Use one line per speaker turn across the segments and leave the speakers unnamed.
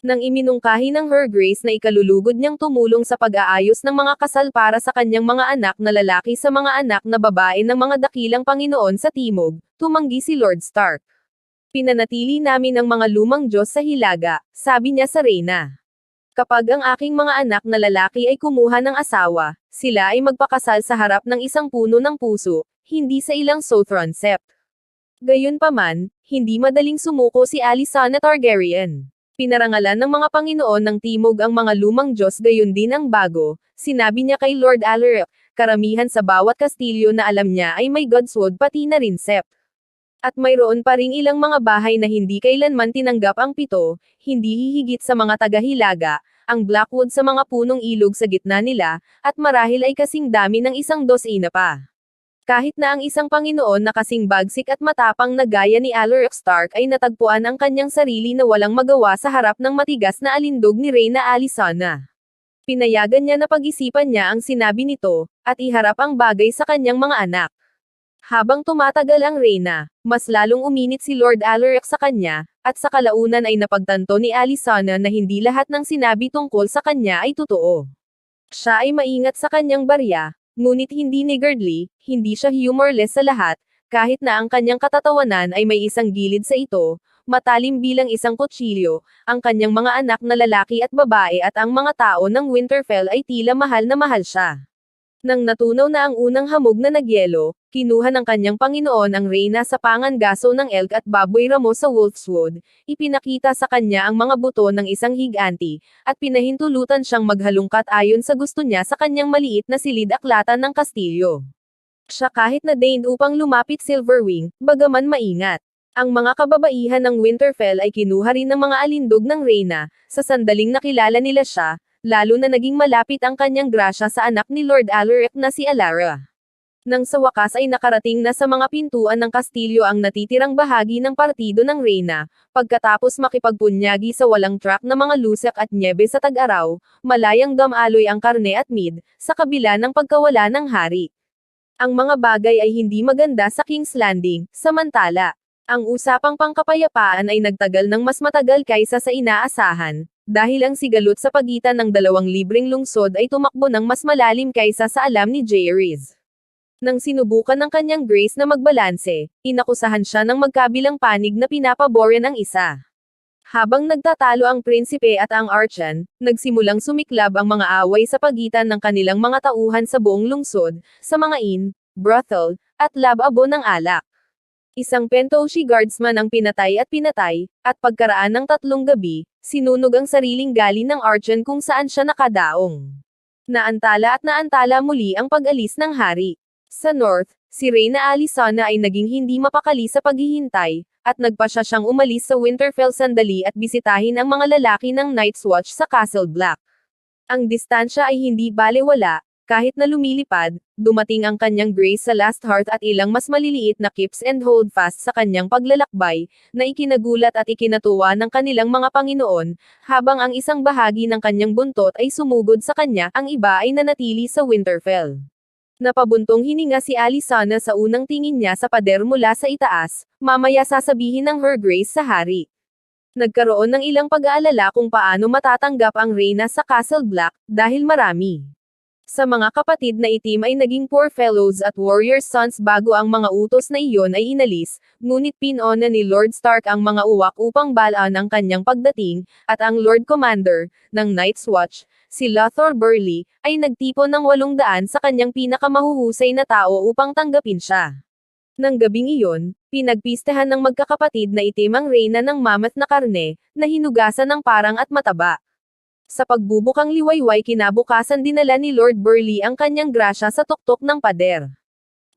Nang iminungkahi ng Her Grace na ikalulugod niyang tumulong sa pag-aayos ng mga kasal para sa kanyang mga anak na lalaki sa mga anak na babae ng mga dakilang Panginoon sa Timog, tumanggi si Lord Stark. Pinanatili namin ang mga lumang Diyos sa Hilaga, sabi niya sa Reyna. Kapag ang aking mga anak na lalaki ay kumuha ng asawa, sila ay magpakasal sa harap ng isang puno ng puso, hindi sa ilang Southron sept. Gayunpaman, hindi madaling sumuko si Alysanne Targaryen. Pinarangalan ng mga Panginoon ng Timog ang mga lumang Diyos gayon din ang bago, sinabi niya kay Lord Alaric, karamihan sa bawat kastilyo na alam niya ay may Godswood pati na rin sept. At mayroon pa ring ilang mga bahay na hindi kailanman tinanggap ang pito, hindi hihigit sa mga taga-hilaga, ang Blackwood sa mga punong ilog sa gitna nila, at marahil ay kasing dami ng isang dosina pa. Kahit na ang isang Panginoon na kasing bagsik at matapang na gaya ni Alaric Stark ay natagpuan ang kanyang sarili na walang magawa sa harap ng matigas na alindog ni Reyna Alysanne. Pinayagan niya na pag-isipan niya ang sinabi nito, at iharap ang bagay sa kanyang mga anak. Habang tumatagal ang Reyna, mas lalong uminit si Lord Alaric sa kanya, at sa kalaunan ay napagtanto ni Alysanne na hindi lahat ng sinabi tungkol sa kanya ay totoo. Siya ay maingat sa kanyang barya, ngunit hindi niggardly, hindi siya humorless sa lahat, kahit na ang kanyang katatawanan ay may isang gilid sa ito, matalim bilang isang kutsilyo, ang kanyang mga anak na lalaki at babae at ang mga tao ng Winterfell ay tila mahal na mahal siya. Nang natunaw na ang unang hamog na nagyelo, kinuha ng kanyang Panginoon ang reyna sa pangangaso ng elk at baboy ramo sa Wolfswood, ipinakita sa kanya ang mga buto ng isang higanti, at pinahintulutan siyang maghalungkat ayon sa gusto niya sa kanyang maliit na silid-aklatan ng kastilyo. Siya kahit na deigned upang lumapit Silverwing, bagaman maingat. Ang mga kababaihan ng Winterfell ay kinuha rin ng mga alindog ng reyna, sa sandaling nakilala nila siya, lalo na naging malapit ang kanyang grasya sa anak ni Lord Alaric na si Alara. Nang sa wakas ay nakarating na sa mga pintuan ng kastilyo ang natitirang bahagi ng partido ng Reyna, pagkatapos makipagpunyagi sa walang track na mga lusak at nyebe sa tag-araw, malayang damaloy ang karne at mead, sa kabila ng pagkawala ng hari. Ang mga bagay ay hindi maganda sa King's Landing, samantala, ang usapang pangkapayapaan ay nagtagal ng mas matagal kaysa sa inaasahan, dahil ang sigalot sa pagitan ng dalawang libreng lungsod ay tumakbo ng mas malalim kaysa sa alam ni Jaehaerys. Nang sinubukan ng kanyang Grace na magbalanse, inakusahan siya ng magkabilang panig na pinapaboran ang isa. Habang nagtatalo ang prinsipe at ang archon, nagsimulang sumiklab ang mga away sa pagitan ng kanilang mga tauhan sa buong lungsod, sa mga inn, brothel, at lababo ng alak. Isang Pentoshi guardsman ang pinatay at pinatay, at pagkaraan ng tatlong gabi, sinunog ang sariling gali ng Archon kung saan siya nakadaong. Naantala at naantala muli ang pag-alis ng hari. Sa North, si Reyna Alysanne ay naging hindi mapakali sa paghihintay, at nagpasya siyang umalis sa Winterfell sandali at bisitahin ang mga lalaki ng Night's Watch sa Castle Black. Ang distansya ay hindi balewala, kahit na lumilipad, dumating ang kanyang grace sa last hearth at ilang mas maliliit na keeps and hold fast sa kanyang paglalakbay, na ikinagulat at ikinatuwa ng kanilang mga Panginoon, habang ang isang bahagi ng kanyang buntot ay sumugod sa kanya, ang iba ay nanatili sa Winterfell. Napabuntong hininga si Alysanne sa unang tingin niya sa pader mula sa itaas, mamaya sasabihin ng Her Grace sa hari. Nagkaroon ng ilang pag-aalala kung paano matatanggap ang reyna sa Castle Black, dahil marami. Sa mga kapatid na itim ay naging poor fellows at warrior sons bago ang mga utos na iyon ay inalis, ngunit pinona ni Lord Stark ang mga uwak upang balaan ang kanyang pagdating, at ang Lord Commander, ng Night's Watch, si Lothar Burley, ay nagtipon ng walong daan sa kanyang pinakamahuhusay na tao upang tanggapin siya. Nang gabing iyon, pinagpistehan ng magkakapatid na itim ang reyna ng mamat na karne, na hinugasan ng parang at mataba. Sa pagbubukang liwayway kinabukasan dinala ni Lord Burleigh ang kanyang grasya sa tuktok ng pader.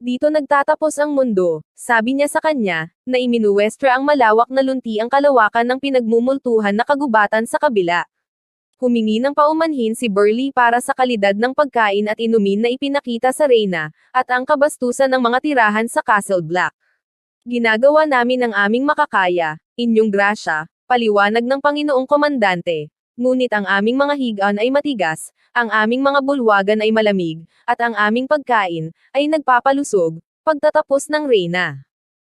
Dito nagtatapos ang mundo, sabi niya sa kanya, na iminuwestra ang malawak na lunti ang kalawakan ng pinagmumultuhan na kagubatan sa kabila. Humingi ng paumanhin si Burleigh para sa kalidad ng pagkain at inumin na ipinakita sa Reyna, at ang kabastusan ng mga tirahan sa Castle Black. Ginagawa namin ang aming makakaya, inyong grasya, paliwanag ng Panginoong Komandante, Ngunit ang aming mga higaan ay matigas, ang aming mga bulwagan ay malamig, at ang aming pagkain, ay nagpapalusog, pagtatapos ng reyna.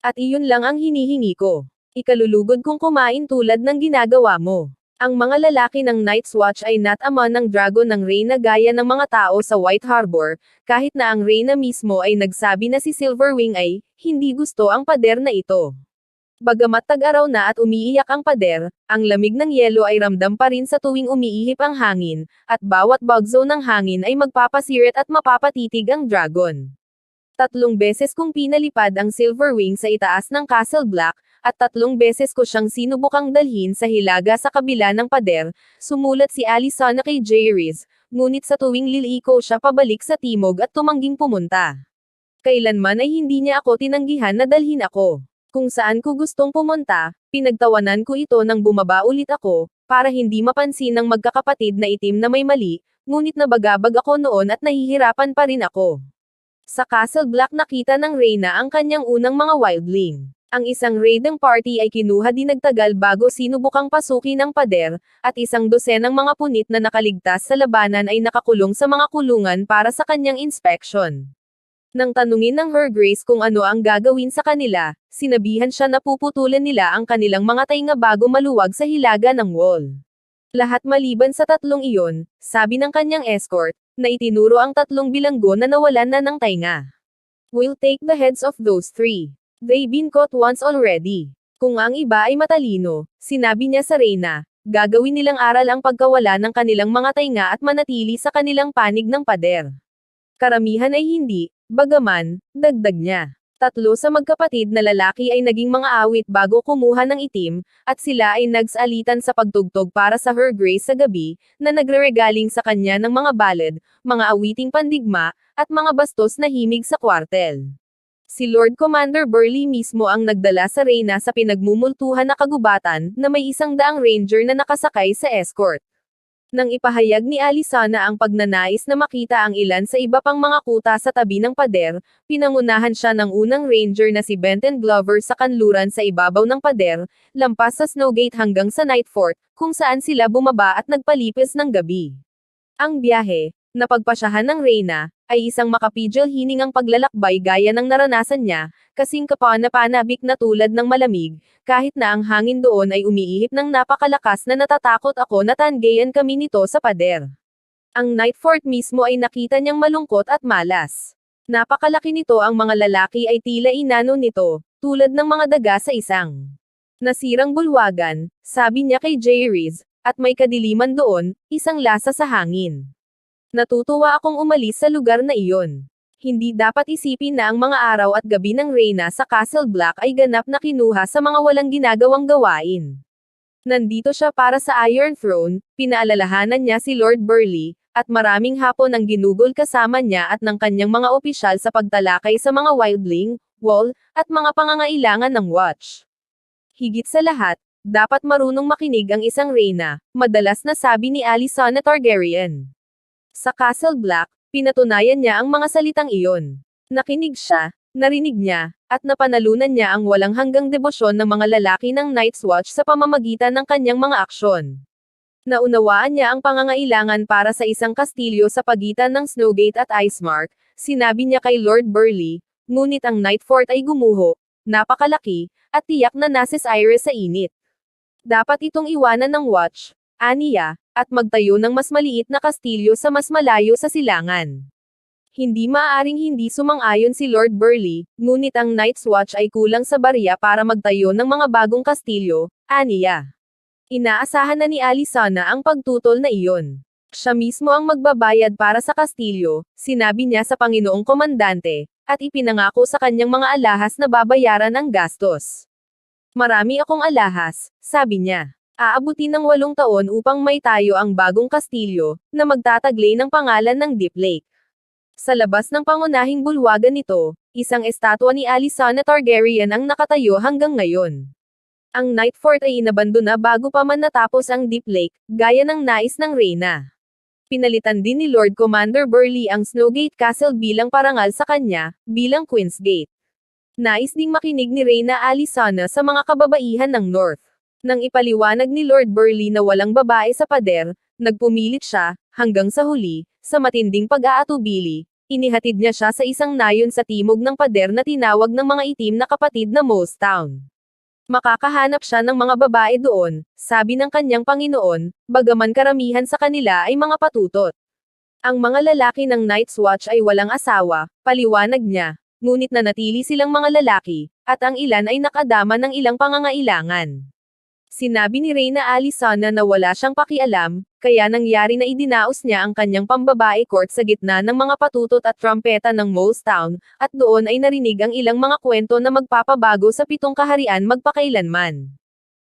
At iyon lang ang hinihingi ko. Ikalulugod kong kumain tulad ng ginagawa mo. Ang mga lalaki ng Night's Watch ay not amon ng dragon ng Reyna gaya ng mga tao sa White Harbor, kahit na ang Reyna mismo ay nagsabi na si Silverwing ay, hindi gusto ang pader na ito. Bagamat tag-araw na at umiiyak ang pader, ang lamig ng yelo ay ramdam pa rin sa tuwing umiihip ang hangin, at bawat bugzo ng hangin ay magpapasirit at mapapatitig ang dragon. Tatlong beses kong pinalipad ang Silverwing sa itaas ng Castle Black, at tatlong beses ko siyang sinubukang dalhin sa hilaga sa kabila ng pader, sumulat si Alisana kay Jayriz, ngunit sa tuwing liliko siya pabalik sa timog at tumangging pumunta. Kailanman ay hindi niya ako tinanggihan na dalhin ako. Kung saan ko gustong pumunta, pinagtawanan ko ito nang bumaba ulit ako, para hindi mapansin ng magkakapatid na itim na may mali, ngunit nabagabag ako noon at nahihirapan pa rin ako. Sa Castle Black nakita ng Reyna ang kanyang unang mga wildling. Ang isang raiding party ay kinuha din nagtagal bago sinubukang pasukin ng pader, at isang dosenang mga punit na nakaligtas sa labanan ay nakakulong sa mga kulungan para sa kanyang inspection. Nang tanungin ng Her Grace kung ano ang gagawin sa kanila, sinabihan siya na puputulan nila ang kanilang mga tainga bago maluwag sa hilaga ng wall. Lahat maliban sa tatlong iyon, sabi ng kanyang escort, na itinuro ang tatlong bilanggo na nawalan na ng tainga. We'll take the heads of those three. They been caught once already. Kung ang iba ay matalino, sinabi niya sa Reyna, gagawin nilang aral ang pagkawala ng kanilang mga tainga at manatili sa kanilang panig ng pader. Karamihan ay hindi, bagaman, dagdag niya. Tatlo sa magkapatid na lalaki ay naging mga awit bago kumuha ng itim, at sila ay nagsalitan sa pagtugtog para sa Her Grace sa gabi, na nagreregaling sa kanya ng mga ballad, mga awiting pandigma, at mga bastos na himig sa kwartel. Si Lord Commander Burley mismo ang nagdala sa Reyna sa pinagmumultuhan na kagubatan, na may isang daang ranger na nakasakay sa escort. Nang ipahayag ni Alisana ang pagnanais na makita ang ilan sa iba pang mga kuta sa tabi ng pader, pinangunahan siya ng unang ranger na si Benton Glover sa kanluran sa ibabaw ng pader, lampas sa Snowgate hanggang sa Night Fort, kung saan sila bumaba at nagpalipis ng gabi. Ang biyahe, na pagpasyahan ng Reyna, ay isang makapidyo hiningang paglalakbay gaya ng naranasan niya, kasing kapanapanabik na tulad ng malamig, kahit na ang hangin doon ay umiihip ng napakalakas na natatakot ako na tanggayan kami nito sa pader. Ang Night Fort mismo ay nakita niyang malungkot at malas. Napakalaki nito ang mga lalaki ay tila inano nito, tulad ng mga daga sa isang nasirang bulwagan, sabi niya kay Riz, at may kadiliman doon, isang lasa sa hangin. Natutuwa akong umalis sa lugar na iyon. Hindi dapat isipin na ang mga araw at gabi ng Reyna sa Castle Black ay ganap na kinuha sa mga walang ginagawang gawain. Nandito siya para sa Iron Throne, pinaalalahanan niya si Lord Burleigh, at maraming hapon ang ginugol kasama niya at ng kanyang mga opisyal sa pagtalakay sa mga wildling, wall, at mga pangangailangan ng watch. Higit sa lahat, dapat marunong makinig ang isang reyna, madalas na sabi ni Alicent Targaryen. Sa Castle Black, pinatunayan niya ang mga salitang iyon. Nakinig siya, narinig niya, at napanalunan niya ang walang hanggang debosyon ng mga lalaki ng Night's Watch sa pamamagitan ng kanyang mga aksyon. Naunawaan niya ang pangangailangan para sa isang kastilyo sa pagitan ng Snowgate at Icemark, sinabi niya kay Lord Burleigh, ngunit ang Night Fort ay gumuho, napakalaki, at tiyak na nasis Iris sa init. Dapat itong iwanan ng watch, aniya, at magtayo ng mas maliit na kastilyo sa mas malayo sa silangan. Hindi maaaring hindi sumang-ayon si Lord Burleigh, ngunit ang Night's Watch ay kulang sa barya para magtayo ng mga bagong kastilyo, aniya. Inaasahan na ni Alisana ang pagtutol na iyon. Siya mismo ang magbabayad para sa kastilyo, sinabi niya sa Panginoong Komandante, at ipinangako sa kanyang mga alahas na babayaran ang gastos. Marami akong alahas, sabi niya. Aabutin ng walong taon upang may tayo ang bagong kastilyo, na magtataglay ng pangalan ng Deep Lake. Sa labas ng pangunahing bulwagan nito, isang estatwa ni Alicent Targaryen ang nakatayo hanggang ngayon. Ang Night Fort ay inabandona bago pa man natapos ang Deep Lake, gaya ng nais ng Reyna. Pinalitan din ni Lord Commander Burleigh ang Snowgate Castle bilang parangal sa kanya, bilang Queen's Gate. Nais ding makinig ni Reyna Alicana sa mga kababaihan ng North. Nang ipaliwanag ni Lord Burleigh na walang babae sa pader, nagpumilit siya, hanggang sa huli, sa matinding pag-aatubili, inihatid niya siya sa isang nayon sa timog ng pader na tinawag ng mga itim na kapatid na Molestown. Makakahanap siya ng mga babae doon, sabi ng kanyang Panginoon, bagaman karamihan sa kanila ay mga patutot. Ang mga lalaki ng Night's Watch ay walang asawa, paliwanag niya, ngunit nanatili silang mga lalaki, at ang ilan ay nakadama ng ilang pangangailangan. Sinabi ni Reyna Alisana na wala siyang pakialam, kaya nangyari na idinaos niya ang kanyang pambabae court sa gitna ng mga patutot at trumpeta ng Molestown, at doon ay narinig ang ilang mga kwento na magpapabago sa pitong kaharian magpakailanman.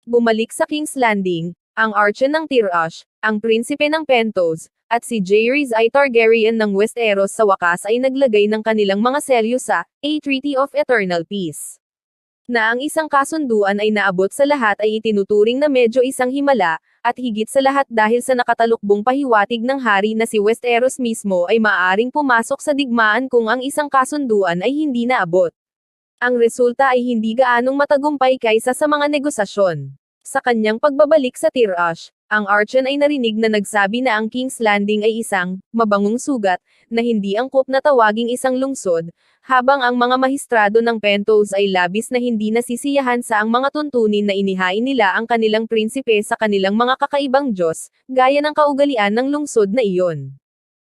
Bumalik sa King's Landing, ang Archon ng Tirash, ang prinsipe ng Pentos, at si Jaehaerys ay Targaryen ng Westeros sa wakas ay naglagay ng kanilang mga selyo sa A Treaty of Eternal Peace na ang isang kasunduan ay naabot sa lahat ay itinuturing na medyo isang himala, at higit sa lahat dahil sa nakatalukbong pahiwatig ng hari na si Westeros mismo ay maaaring pumasok sa digmaan kung ang isang kasunduan ay hindi naabot. Ang resulta ay hindi gaanong matagumpay kaysa sa mga negosasyon. Sa kanyang pagbabalik sa Tirash, ang Archon ay narinig na nagsabi na ang King's Landing ay isang, mabangong sugat, na hindi angkop na tawaging isang lungsod, habang ang mga mahistrado ng Pentos ay labis na hindi nasisiyahan sa ang mga tuntunin na inihain nila ang kanilang prinsipe sa kanilang mga kakaibang Diyos, gaya ng kaugalian ng lungsod na iyon.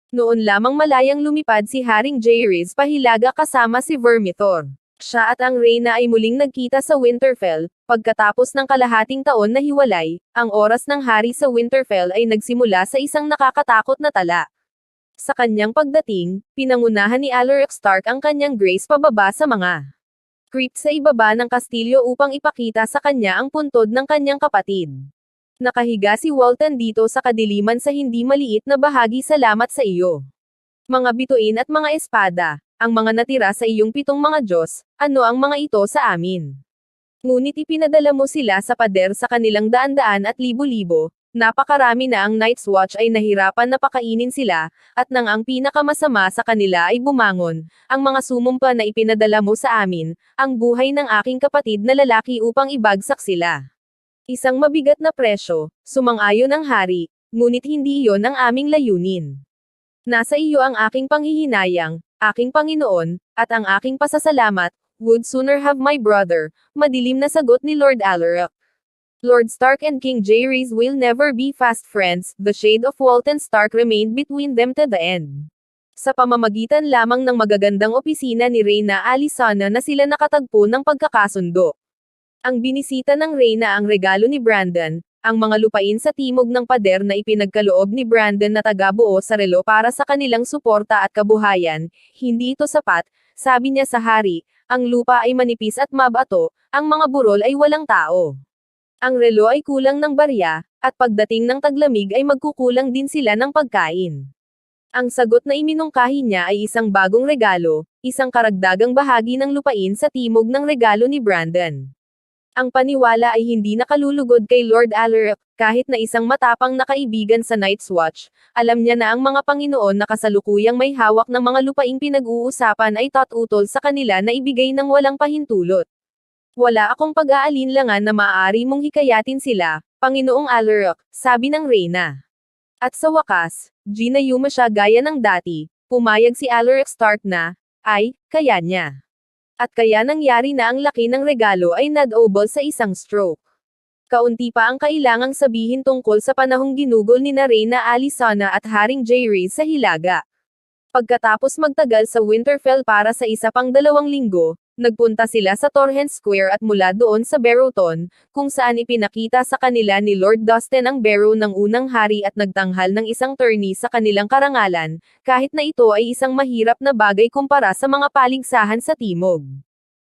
Noon lamang malayang lumipad si Haring Jaehaerys pahilaga kasama si Vermithor. Siya at ang Reyna ay muling nagkita sa Winterfell, pagkatapos ng kalahating taon na hiwalay, ang oras ng hari sa Winterfell ay nagsimula sa isang nakakatakot na tala. Sa kanyang pagdating, pinangunahan ni Alaric Stark ang kanyang grace pababa sa mga creep sa ibaba ng kastilyo upang ipakita sa kanya ang puntod ng kanyang kapatid. Nakahiga si Walton dito sa kadiliman sa hindi maliit na bahagi salamat sa iyo. Mga bituin at mga espada, ang mga natira sa iyong pitong mga Diyos, ano ang mga ito sa amin? Ngunit ipinadala mo sila sa pader sa kanilang daan-daan at libo-libo, napakarami na ang Night's Watch ay nahirapan na pakainin sila, at nang ang pinakamasama sa kanila ay bumangon, ang mga sumumpa na ipinadala mo sa amin, ang buhay ng aking kapatid na lalaki upang ibagsak sila. Isang mabigat na presyo, sumang-ayon ang hari, ngunit hindi iyon ang aming layunin. Nasa iyo ang aking panghihinayang, aking Panginoon, at ang aking pasasalamat, would sooner have my brother, madilim na sagot ni Lord Alaric. Lord Stark and King Jaehaerys will never be fast friends, the shade of Walton Stark remained between them to the end. Sa pamamagitan lamang ng magagandang opisina ni Reyna Alisana na sila nakatagpo ng pagkakasundo. Ang binisita ng Reyna ang regalo ni Brandon, ang mga lupain sa timog ng pader na ipinagkaloob ni Brandon na tagabuo sa relo para sa kanilang suporta at kabuhayan, hindi ito sapat, sabi niya sa hari, ang lupa ay manipis at mabato, ang mga burol ay walang tao. Ang relo ay kulang ng barya, at pagdating ng taglamig ay magkukulang din sila ng pagkain. Ang sagot na iminungkahi niya ay isang bagong regalo, isang karagdagang bahagi ng lupain sa timog ng regalo ni Brandon. Ang paniwala ay hindi nakalulugod kay Lord Alaric, kahit na isang matapang na kaibigan sa Night's Watch, alam niya na ang mga Panginoon na kasalukuyang may hawak ng mga lupaing pinag-uusapan ay tatutol sa kanila na ibigay ng walang pahintulot. Wala akong pag-aalinlangan na maaari mong hikayatin sila, Panginoong Alaric, sabi ng Reyna. At sa wakas, ginayuma siya gaya ng dati, pumayag si Alaric Stark na, ay, kaya niya. At kaya nangyari na ang laki ng regalo ay nadobol sa isang stroke. Kaunti pa ang kailangang sabihin tungkol sa panahong ginugol ni Narena Alisana at Haring Jaehaerys sa Hilaga. Pagkatapos magtagal sa Winterfell para sa isa pang dalawang linggo, nagpunta sila sa Torrent Square at mula doon sa Barrowton, kung saan ipinakita sa kanila ni Lord Dustin ang Barrow ng unang hari at nagtanghal ng isang tourney sa kanilang karangalan, kahit na ito ay isang mahirap na bagay kumpara sa mga paligsahan sa timog.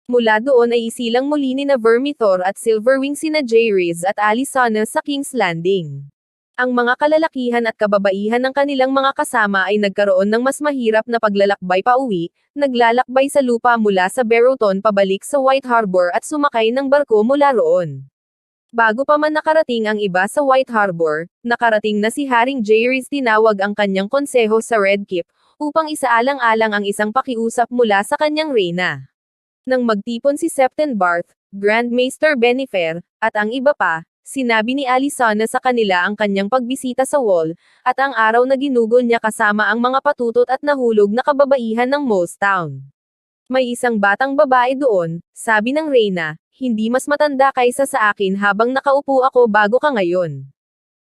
Mula doon ay isilang muli ni na Vermithor at Silverwing sina Jaehaerys at Alicana sa King's Landing. Ang mga kalalakihan at kababaihan ng kanilang mga kasama ay nagkaroon ng mas mahirap na paglalakbay pa uwi, naglalakbay sa lupa mula sa Barrowton pabalik sa White Harbor at sumakay ng barko mula roon. Bago pa man nakarating ang iba sa White Harbor, nakarating na si Haring Jaehaerys tinawag ang kanyang konseho sa Red Keep, upang isaalang-alang ang isang pakiusap mula sa kanyang reyna. Nang magtipon si Septon Barth, Grand Maester Benifer, at ang iba pa, Sinabi ni Alisana sa kanila ang kanyang pagbisita sa wall, at ang araw na ginugol niya kasama ang mga patutot at nahulog na kababaihan ng Molestown. May isang batang babae doon, sabi ng Reyna, hindi mas matanda kaysa sa akin habang nakaupo ako bago ka ngayon.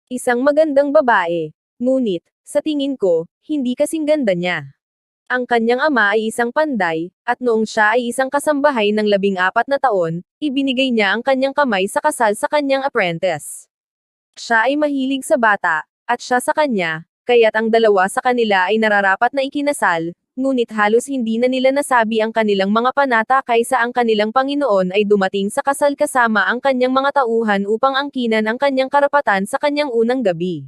Isang magandang babae. Ngunit, sa tingin ko, hindi kasing ganda niya. Ang kanyang ama ay isang panday, at noong siya ay isang kasambahay ng labing apat na taon, ibinigay niya ang kanyang kamay sa kasal sa kanyang apprentice. Siya ay mahilig sa bata, at siya sa kanya, kaya't ang dalawa sa kanila ay nararapat na ikinasal, ngunit halos hindi na nila nasabi ang kanilang mga panata kaysa ang kanilang Panginoon ay dumating sa kasal kasama ang kanyang mga tauhan upang angkinan ang kanyang karapatan sa kanyang unang gabi.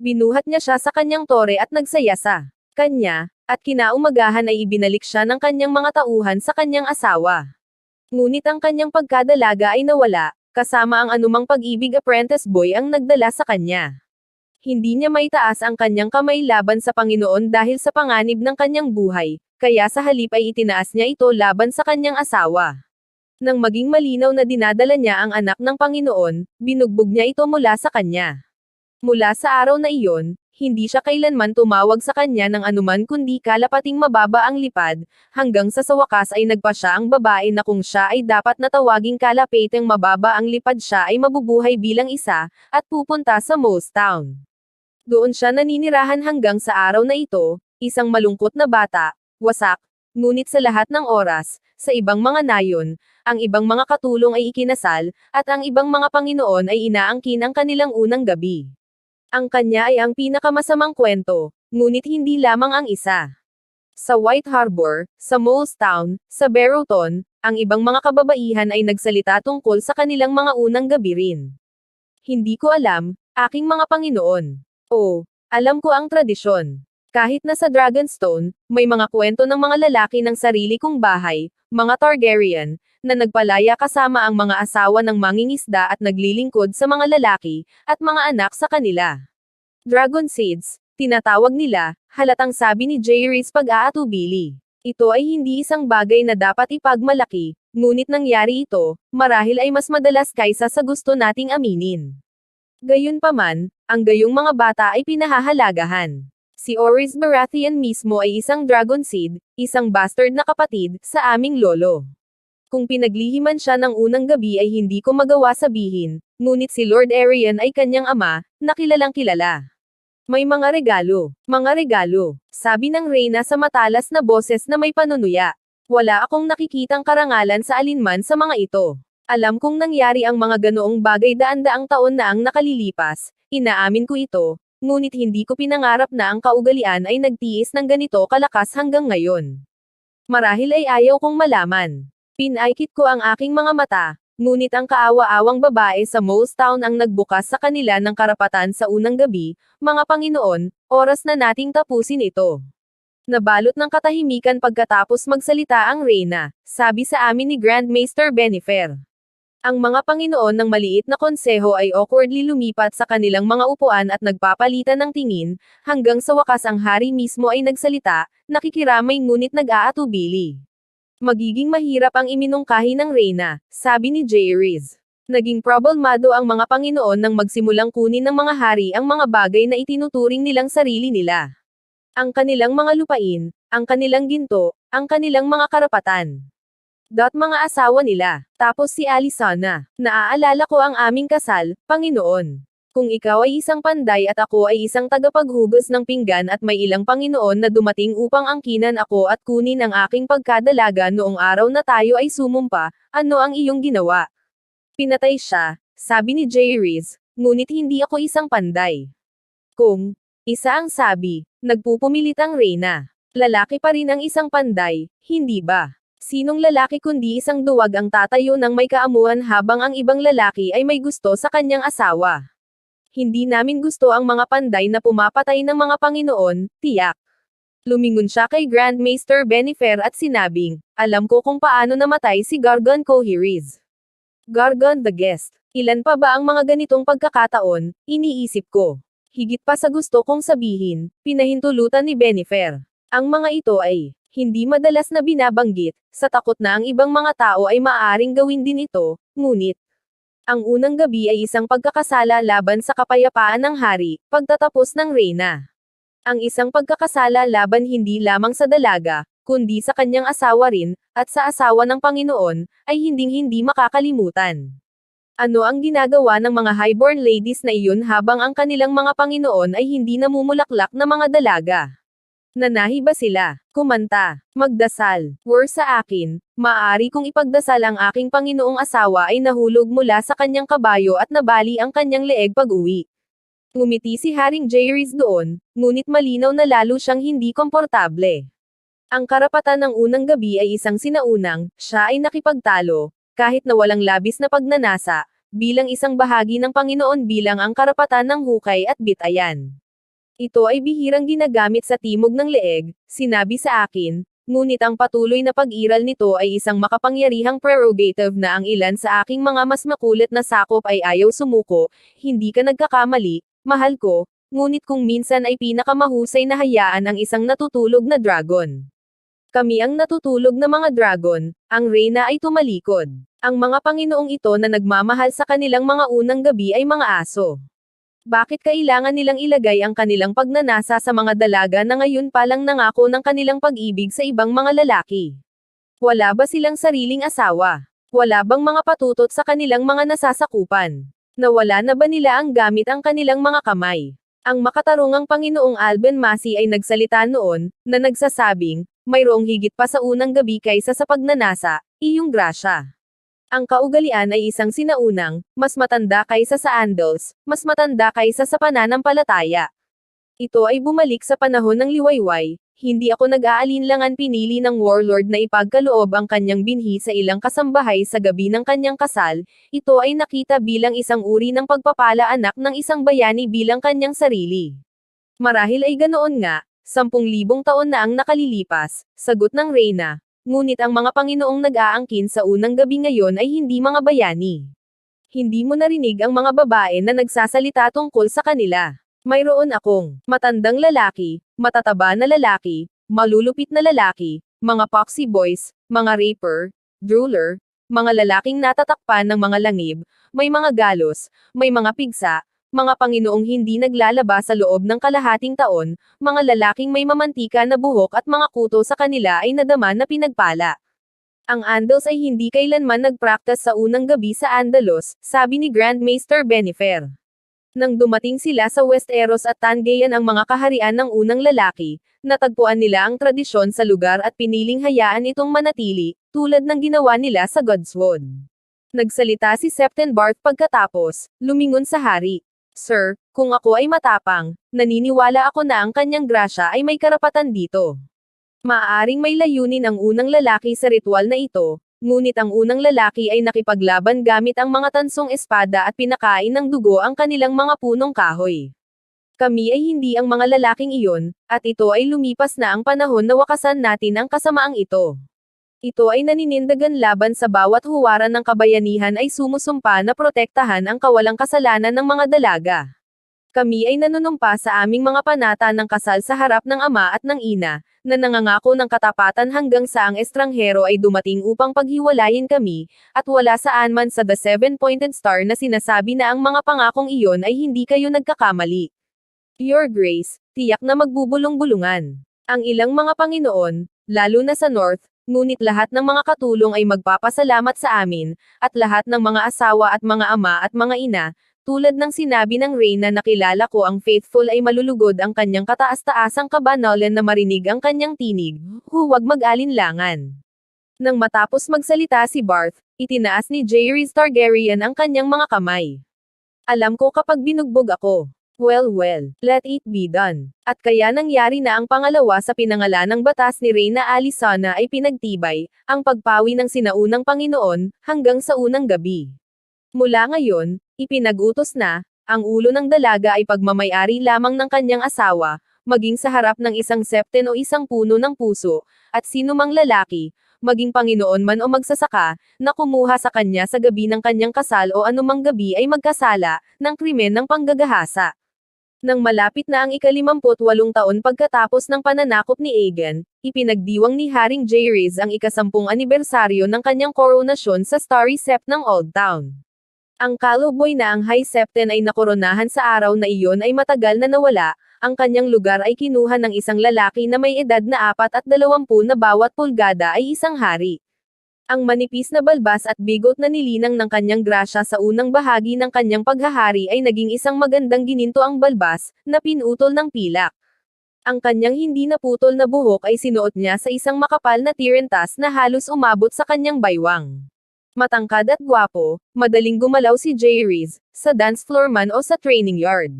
Binuhat niya siya sa kanyang tore at nagsaya sa kanya, at kinaumagahan ay ibinalik siya ng kanyang mga tauhan sa kanyang asawa. Ngunit ang kanyang pagkadalaga ay nawala, kasama ang anumang pag-ibig apprentice boy ang nagdala sa kanya. Hindi niya maitaas ang kanyang kamay laban sa Panginoon dahil sa panganib ng kanyang buhay, kaya sa halip ay itinaas niya ito laban sa kanyang asawa. Nang maging malinaw na dinadala niya ang anak ng Panginoon, binugbog niya ito mula sa kanya. Mula sa araw na iyon, hindi siya kailanman tumawag sa kanya ng anuman kundi kalapating mababa ang lipad, hanggang sa sa wakas ay nagpa siya ang babae na kung siya ay dapat na tawaging kalapiteng mababa ang lipad siya ay mabubuhay bilang isa, at pupunta sa Moss Town. Doon siya naninirahan hanggang sa araw na ito, isang malungkot na bata, wasak, ngunit sa lahat ng oras, sa ibang mga nayon, ang ibang mga katulong ay ikinasal, at ang ibang mga Panginoon ay inaangkin ang kanilang unang gabi. Ang kanya ay ang pinakamasamang kwento, ngunit hindi lamang ang isa. Sa White Harbor, sa Moles Town, sa Barrowton, ang ibang mga kababaihan ay nagsalita tungkol sa kanilang mga unang gabi rin. Hindi ko alam, aking mga Panginoon. Oh, alam ko ang tradisyon. Kahit na sa Dragonstone, may mga kwento ng mga lalaki ng sarili kong bahay, mga Targaryen, na nagpalaya kasama ang mga asawa ng mangingisda at naglilingkod sa mga lalaki, at mga anak sa kanila. Dragon Seeds, tinatawag nila, halatang sabi ni Jairis pag-aatubili. Ito ay hindi isang bagay na dapat ipagmalaki, ngunit nangyari ito, marahil ay mas madalas kaysa sa gusto nating aminin. Gayunpaman, ang gayong mga bata ay pinahahalagahan. Si Oris Baratheon mismo ay isang dragon seed, isang bastard na kapatid, sa aming lolo. Kung pinaglihiman siya ng unang gabi ay hindi ko magawa sabihin, ngunit si Lord Arian ay kanyang ama, na kilalang kilala. May mga regalo, mga regalo, sabi ng reyna sa matalas na boses na may panunuya. Wala akong nakikitang karangalan sa alinman sa mga ito. Alam kong nangyari ang mga ganoong bagay daan-daang taon na ang nakalilipas, inaamin ko ito, ngunit hindi ko pinangarap na ang kaugalian ay nagtiis ng ganito kalakas hanggang ngayon. Marahil ay ayaw kong malaman. Pinaikit ko ang aking mga mata, ngunit ang kaawa-awang babae sa Moles Town ang nagbukas sa kanila ng karapatan sa unang gabi, mga Panginoon, oras na nating tapusin ito. Nabalot ng katahimikan pagkatapos magsalita ang reyna, sabi sa amin ni Grand Maester Benifer. Ang mga Panginoon ng maliit na konseho ay awkwardly lumipat sa kanilang mga upuan at nagpapalitan ng tingin, hanggang sa wakas ang hari mismo ay nagsalita, nakikiramay ngunit nag-aatubili. Magiging mahirap ang iminungkahi ng reyna, sabi ni Jairis. Naging problemado ang mga Panginoon nang magsimulang kunin ng mga hari ang mga bagay na itinuturing nilang sarili nila. Ang kanilang mga lupain, ang kanilang ginto, ang kanilang mga karapatan. Dot mga asawa nila. Tapos si Alisana. Naaalala ko ang aming kasal, Panginoon. Kung ikaw ay isang panday at ako ay isang tagapaghugas ng pinggan at may ilang Panginoon na dumating upang angkinan ako at kunin ang aking pagkadalaga noong araw na tayo ay sumumpa, ano ang iyong ginawa? Pinatay siya, sabi ni Jairis, ngunit hindi ako isang panday. Kung, isa ang sabi, nagpupumilit ang reyna. Lalaki pa rin ang isang panday, hindi ba? Sinong lalaki kundi isang duwag ang tatayo ng may kaamuhan habang ang ibang lalaki ay may gusto sa kanyang asawa. Hindi namin gusto ang mga panday na pumapatay ng mga Panginoon, tiyak. Lumingon siya kay Grand Maester Benifer at sinabing, alam ko kung paano namatay si Gargon Coheres. Gargon the Guest. Ilan pa ba ang mga ganitong pagkakataon, iniisip ko. Higit pa sa gusto kong sabihin, pinahintulutan ni Benifer. Ang mga ito ay, hindi madalas na binabanggit, sa takot na ang ibang mga tao ay maaaring gawin din ito, ngunit, ang unang gabi ay isang pagkakasala laban sa kapayapaan ng hari, pagtatapos ng reyna. Ang isang pagkakasala laban hindi lamang sa dalaga, kundi sa kanyang asawa rin, at sa asawa ng Panginoon, ay hinding-hindi makakalimutan. Ano ang ginagawa ng mga highborn ladies na iyon habang ang kanilang mga Panginoon ay hindi namumulaklak na mga dalaga? Nanahi ba sila? Kumanta. Magdasal. Were sa akin, maaari kong ipagdasal ang aking Panginoong asawa ay nahulog mula sa kanyang kabayo at nabali ang kanyang leeg pag-uwi. Ngumiti si Haring Jairis doon, ngunit malinaw na lalo siyang hindi komportable. Ang karapatan ng unang gabi ay isang sinaunang, siya ay nakipagtalo, kahit na walang labis na pagnanasa, bilang isang bahagi ng Panginoon bilang ang karapatan ng hukay at bitayan. Ito ay bihirang ginagamit sa timog ng leeg, sinabi sa akin, ngunit ang patuloy na pag-iral nito ay isang makapangyarihang prerogative na ang ilan sa aking mga mas makulit na sakop ay ayaw sumuko, hindi ka nagkakamali, mahal ko, ngunit kung minsan ay pinakamahusay na hayaan ang isang natutulog na dragon. Kami ang natutulog na mga dragon, ang reyna ay tumalikod. Ang mga Panginoong ito na nagmamahal sa kanilang mga unang gabi ay mga aso. Bakit kailangan nilang ilagay ang kanilang pagnanasa sa mga dalaga na ngayon palang nangako ng kanilang pag-ibig sa ibang mga lalaki? Wala ba silang sariling asawa? Wala bang mga patutot sa kanilang mga nasasakupan? Nawala na ba nila ang gamit ang kanilang mga kamay? Ang makatarungang Panginoong Alben Masi ay nagsalita noon, na nagsasabing, mayroong higit pa sa unang gabi kaysa sa pagnanasa, iyong grasya. Ang kaugalian ay isang sinaunang, mas matanda kaysa sa andals, mas matanda kaysa sa pananampalataya. Ito ay bumalik sa panahon ng liwayway, hindi ako nag-aalinlangan pinili ng warlord na ipagkaloob ang kanyang binhi sa ilang kasambahay sa gabi ng kanyang kasal, ito ay nakita bilang isang uri ng pagpapala anak ng isang bayani bilang kanyang sarili. Marahil ay ganoon nga, sampung libong taon na ang nakalilipas, sagot ng Reyna, ngunit ang mga Panginoong nag-aangkin sa unang gabi ngayon ay hindi mga bayani. Hindi mo narinig ang mga babae na nagsasalita tungkol sa kanila. Mayroon akong matandang lalaki, matataba na lalaki, malulupit na lalaki, mga poxy boys, mga raper, drooler, mga lalaking natatakpan ng mga langib, may mga galos, may mga pigsa, mga Panginoong hindi naglalaba sa loob ng kalahating taon, mga lalaking may mamantika na buhok at mga kuto sa kanila ay nadama na pinagpala. Ang Andals ay hindi kailanman nagpraktas sa unang gabi sa Andalos, sabi ni Grand Maester Benifer. Nang dumating sila sa Westeros at Tangayan ang mga kaharian ng unang lalaki, natagpuan nila ang tradisyon sa lugar at piniling hayaan itong manatili, tulad ng ginawa nila sa Godswood. Nagsalita si Septon Barth pagkatapos, lumingon sa hari. Sir, kung ako ay matapang, naniniwala ako na ang kanyang grasya ay may karapatan dito. Maaaring may layunin ang unang lalaki sa ritual na ito, ngunit ang unang lalaki ay nakipaglaban gamit ang mga tansong espada at pinakain ng dugo ang kanilang mga punong kahoy. Kami ay hindi ang mga lalaking iyon, at ito ay lumipas na ang panahon na wakasan natin ang kasamaang ito. Ito ay naninindagan laban sa bawat huwaran ng kabayanihan ay sumusumpa na protektahan ang kawalang kasalanan ng mga dalaga. Kami ay nanunumpa sa aming mga panata ng kasal sa harap ng ama at ng ina, na nangangako ng katapatan hanggang sa ang estranghero ay dumating upang paghiwalayin kami, at wala saan man sa The Seven-Pointed Star na sinasabi na ang mga pangakong iyon ay hindi kayo nagkakamali. Your Grace, tiyak na magbubulong-bulungan. Ang ilang mga Panginoon, lalo na sa North, ngunit lahat ng mga katulong ay magpapasalamat sa amin, at lahat ng mga asawa at mga ama at mga ina, tulad ng sinabi ng Reyna na kilala ko ang faithful ay malulugod ang kanyang kataas-taasang kabanalan na marinig ang kanyang tinig, huwag mag-alinlangan. Nang matapos magsalita si Barth, itinaas ni Jaehaerys Targaryen ang kanyang mga kamay. Alam ko kapag binugbog ako. Well well, let it be done. At kaya nangyari na ang pangalawa sa pinangalan ng batas ni Reyna Alisana ay pinagtibay, ang pagpawi ng sinaunang Panginoon, hanggang sa unang gabi. Mula ngayon, ipinag-utos na, ang ulo ng dalaga ay pagmamayari lamang ng kanyang asawa, maging sa harap ng isang septen o isang puno ng puso, at sino mang lalaki, maging Panginoon man o magsasaka, na kumuha sa kanya sa gabi ng kanyang kasal o anumang gabi ay magkasala, ng krimen ng panggagahasa. Nang malapit na ang ikalimamput walong taon pagkatapos ng pananakop ni Aegon, ipinagdiwang ni Haring Jaehaerys ang ikasampung anibersaryo ng kanyang koronasyon sa Starry Sept ng Old Town. Ang cowboy na ang High Septon ay nakoronahan sa araw na iyon ay matagal na nawala, ang kanyang lugar ay kinuha ng isang lalaki na may edad na apat at dalawampu na bawat pulgada ay isang hari. Ang manipis na balbas at bigot na nilinang ng kanyang grasya sa unang bahagi ng kanyang paghahari ay naging isang magandang gininto ang balbas, na pinutol ng pilak. Ang kanyang hindi naputol na buhok ay sinuot niya sa isang makapal na tirentas na halos umabot sa kanyang baywang. Matangkad at gwapo, madaling gumalaw si Reese, sa dance floor man o sa training yard.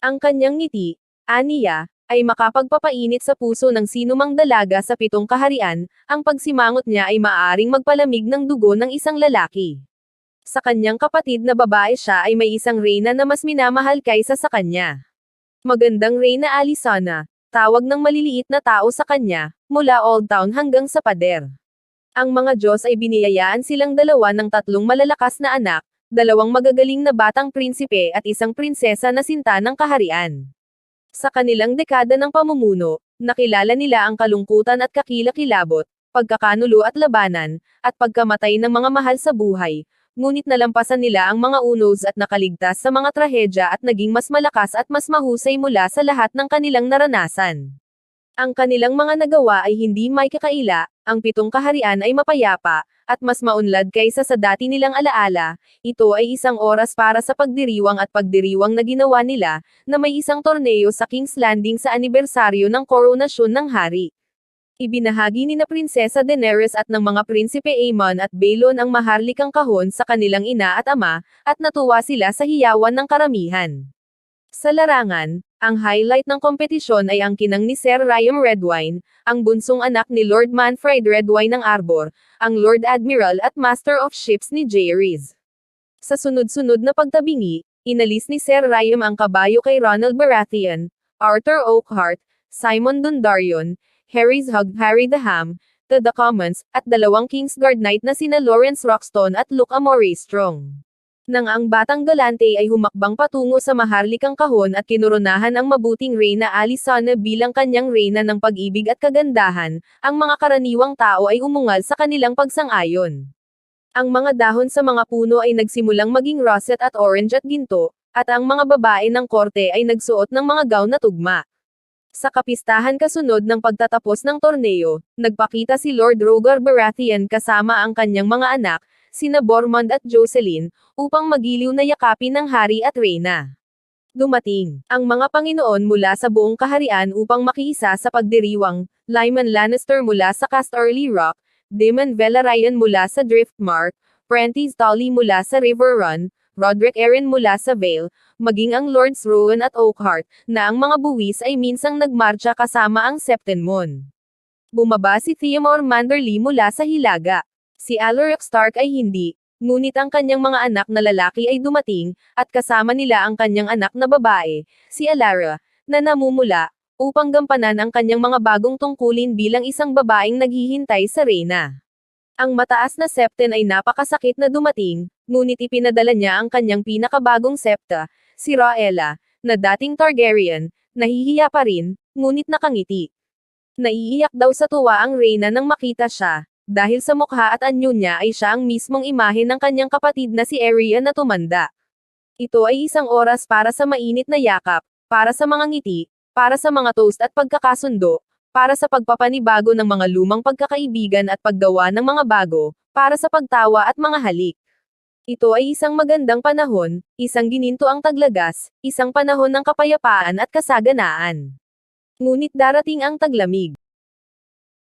Ang kanyang ngiti, aniya, ay makapagpapainit sa puso ng sinumang dalaga sa pitong kaharian, ang pagsimangot niya ay maaring magpalamig ng dugo ng isang lalaki. Sa kanyang kapatid na babae siya ay may isang reyna na mas minamahal kaysa sa kanya. Magandang reyna Alisana, tawag ng maliliit na tao sa kanya, mula Old Town hanggang sa pader. Ang mga Diyos ay biniyayaan silang dalawa ng tatlong malalakas na anak, dalawang magagaling na batang prinsipe at isang prinsesa na sinta ng kaharian. Sa kanilang dekada ng pamumuno, nakilala nila ang kalungkutan at kakilakilabot, pagkakanulo at labanan, at pagkamatay ng mga mahal sa buhay, ngunit nalampasan nila ang mga unos at nakaligtas sa mga trahedya at naging mas malakas at mas mahusay mula sa lahat ng kanilang naranasan. Ang kanilang mga nagawa ay hindi may kakaila, ang pitong kaharian ay mapayapa, at mas maunlad kaysa sa dati nilang alaala, ito ay isang oras para sa pagdiriwang at pagdiriwang na ginawa nila, na may isang torneo sa King's Landing sa anibersaryo ng koronasyon ng hari. Ibinahagi ni na Prinsesa Daenerys at ng mga prinsipe Aemon at Balon ang maharlikang kahon sa kanilang ina at ama, at natuwa sila sa hiyawan ng karamihan. Sa larangan, ang highlight ng kompetisyon ay ang kinang ni Sir Ryan Redwine, ang bunsong anak ni Lord Manfred Redwine ng Arbor, ang Lord Admiral at Master of Ships ni Jaehaerys. Sa sunod-sunod na pagtabingi, inalis ni Sir Ryan ang kabayo kay Ronald Baratheon, Arthur Oakhart, Simon Dondarrion, Harry's Hug Harry the Ham, to the Commons, at dalawang Kingsguard Knight na sina Lawrence Roxton at Luke Amore Strong. Nang ang batang galante ay humakbang patungo sa maharlikang kahon at kinurunahan ang mabuting reyna Alisana bilang kanyang reyna ng pag-ibig at kagandahan, ang mga karaniwang tao ay umungal sa kanilang pagsang-ayon. Ang mga dahon sa mga puno ay nagsimulang maging russet at orange at ginto, at ang mga babae ng korte ay nagsuot ng mga gown na tugma. Sa kapistahan kasunod ng pagtatapos ng torneo, nagpakita si Lord Rogar Baratheon kasama ang kanyang mga anak, sina Bormond at Jocelyn, upang magiliw na yakapin ng hari at reyna. Dumating ang mga Panginoon mula sa buong kaharian upang makiisa sa pagdiriwang, Lyman Lannister mula sa Casterly Rock, Daemon Velaryon mula sa Driftmark, Prentice Tully mula sa River Run, Roderick Arryn mula sa Vale, maging ang Lords Rowan at Oakhart, na ang mga buwis ay minsang nagmarcha kasama ang Septenmon. Bumaba si Theomore Manderly mula sa Hilaga. Si Alaric Stark ay hindi, ngunit ang kanyang mga anak na lalaki ay dumating, at kasama nila ang kanyang anak na babae, si Alara, na namumula, upang gampanan ang kanyang mga bagong tungkulin bilang isang babaeng naghihintay sa reyna. Ang mataas na septen ay napakasakit na dumating, ngunit ipinadala niya ang kanyang pinakabagong septa, si Raela, na dating Targaryen, nahihiya pa rin, ngunit nakangiti. Naiiyak daw sa tuwa ang reyna nang makita siya, dahil sa mukha at anyo niya ay siya ang mismong imahe ng kanyang kapatid na si Arya na tumanda. Ito ay isang oras para sa mainit na yakap, para sa mga ngiti, para sa mga toast at pagkakasundo, para sa pagpapanibago ng mga lumang pagkakaibigan at paggawa ng mga bago, para sa pagtawa at mga halik. Ito ay isang magandang panahon, isang gininto ang taglagas, isang panahon ng kapayapaan at kasaganaan. Ngunit darating ang taglamig.